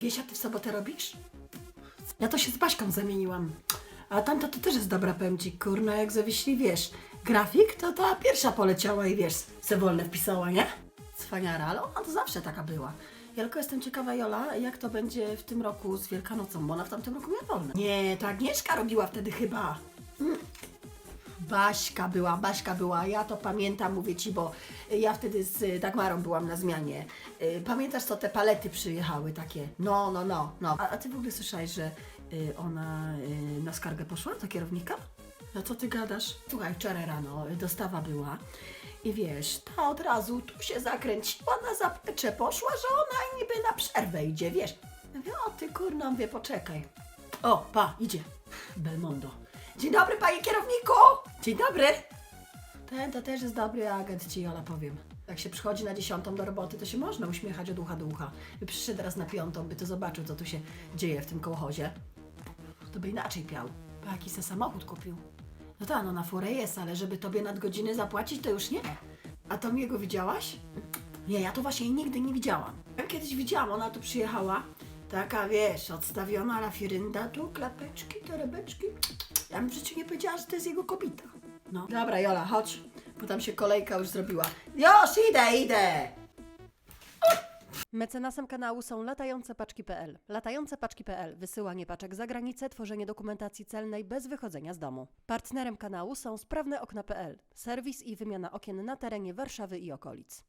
Wiesia, ty w sobotę robisz? Ja to się z Baśką zamieniłam. A tamta to też jest dobra, powiem ci, kurna, jak zawiśli, wiesz, grafik, to ta pierwsza poleciała i wiesz, se wolne wpisała, nie? Cwaniara, ale ona to zawsze taka była. Ja tylko jestem ciekawa, Jola, jak to będzie w tym roku z Wielkanocą, bo ona w tamtym roku miała wolne. Nie, to Agnieszka robiła wtedy chyba. Baśka była, Baśka była, ja to pamiętam, mówię Ci, bo ja wtedy z Dagmarą byłam na zmianie. Y, Pamiętasz, co te palety przyjechały takie? No, no, no, no. A, a Ty w ogóle słyszałeś, że y, ona y, na skargę poszła do kierownika? No co Ty gadasz? Słuchaj, wczoraj rano dostawa była i wiesz, ta od razu tu się zakręciła na zaplecze, poszła, że ona niby na przerwę idzie, wiesz. Mówię, o Ty kurna, mówię, poczekaj. O, pa, idzie. Belmondo. Dzień dobry, panie kierowniku! Dzień dobry! Ten to też jest dobry agent, ci Jola powiem. Jak się przychodzi na dziesiątą do roboty, to się można uśmiechać od ucha do ucha. By przyszedł teraz na piątą, by to zobaczył, co tu się dzieje w tym kołchozie. To by inaczej piał. Pa, jaki se samochód kupił. No tak, no na furę jest, ale żeby tobie nadgodziny zapłacić, to już nie. A to jego widziałaś? Nie, ja to właśnie nigdy nie widziałam. Ja kiedyś widziałam, ona tu przyjechała, taka wiesz, odstawiona lafirynda, tu klapeczki, torebeczki. Ja bym w życiu nie powiedziała, że to jest jego kobieta. No. Dobra, Jola, chodź, bo tam się kolejka już zrobiła. Już, idę, idę! Mecenasem kanału są latającepaczki.pl. Latającepaczki.pl. Wysyłanie paczek za granicę, tworzenie dokumentacji celnej bez wychodzenia z domu. Partnerem kanału są sprawneokna.pl. Serwis i wymiana okien na terenie Warszawy i okolic.